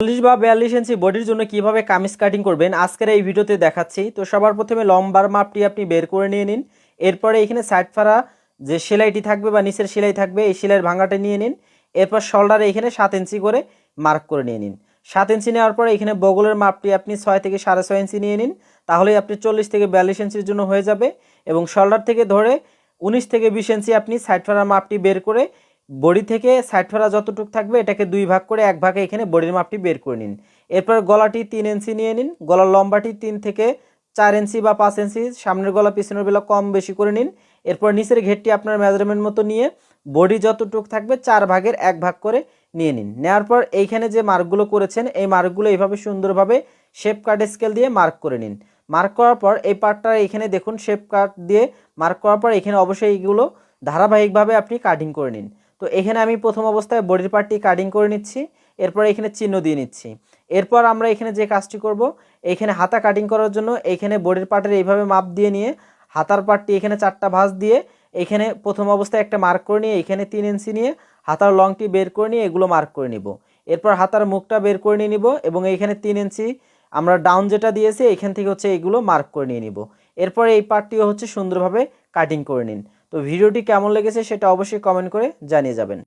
চল্লিশ বা বিয়াল্লিশ ইঞ্চি বডির জন্য কীভাবে কামিজ কাটিং করবেন, আজকের এই ভিডিওতে দেখাচ্ছি। তো সবার প্রথমে লম্বার মাপটি আপনি বের করে নিয়ে নিন। এরপরে এখানে সাইড ফাড়া যে সেলাইটি থাকবে বা নিচের সেলাই থাকবে, এই সেলাইয়ের ভাঙাটা নিয়ে নিন। এরপর শোল্ডারে এখানে সাত ইঞ্চি করে মার্ক করে নিয়ে নিন। সাত ইঞ্চি নেওয়ার পরে এখানে বগলের মাপটি আপনি ছয় থেকে সাড়ে ছয় ইঞ্চি নিয়ে নিন। তাহলেই আপনি চল্লিশ থেকে বিয়াল্লিশ ইঞ্চির জন্য হয়ে যাবে। এবং শোল্ডার থেকে ধরে উনিশ থেকে বিশ ইঞ্চি আপনি সাইড ফাড়ার মাপটি বের করে বডি থেকে সাইড ফাড়া যতটুক থাকবে, এটাকে দুই ভাগ করে এক ভাগে এখানে বডির মাপটি বের করে নিন। এরপর গলাটি তিন ইঞ্চি নিয়ে নিন। গলার লম্বাটি তিন থেকে চার ইঞ্চি বা পাঁচ ইঞ্চি। সামনের গলা পিছনের বেলা কম বেশি করে নিন। এরপর নিচের ঘেরটি আপনার মেজারমেন্ট মতো নিয়ে বডি যতটুক থাকবে, চার ভাগের এক ভাগ করে নিয়ে নিন। নেওয়ার পর এইখানে যে মার্কগুলো করেছেন, এই মার্কগুলো এইভাবে সুন্দরভাবে শেপ কাট স্কেল দিয়ে মার্ক করে নিন। মার্ক করার পর এই পার্টটা এখানে দেখুন, শেপ কাট দিয়ে মার্ক করার পর এখানে অবশ্যই এইগুলো ধারাবাহিকভাবে আপনি কাটিং করে নিন। তো এখানে আমি প্রথম অবস্থায় বডির পার্টটি কাটিং করে নিচ্ছি, এরপর এখানে চিহ্ন দিয়ে নিচ্ছি। এরপর আমরা এখানে যে কাজটি করব, এখানে হাতা কাটিং করার জন্য এখানে বডির পার্টের এইভাবে মাপ দিয়ে নিয়ে হাতার পার্টটি এখানে চারটা ভাঁজ দিয়ে এখানে প্রথম অবস্থায় একটা মার্ক করে নিয়ে এখানে তিন ইঞ্চি নিয়ে হাতার লংটি বের করে নিয়ে এগুলো মার্ক করে নিব। এরপর হাতার মুখটা বের করে নিয়ে নিব এবং এইখানে তিন ইঞ্চি আমরা ডাউন যেটা দিয়েছি, এখান থেকে হচ্ছে এগুলো মার্ক করে নিয়ে নিব। এরপর এই পার্টটিও হচ্ছে সুন্দরভাবে কাটিং করে নিন। তো ভিডিওটি কেমন লেগেছে সেটা অবশ্যই কমেন্ট করে জানিয়ে যাবেন।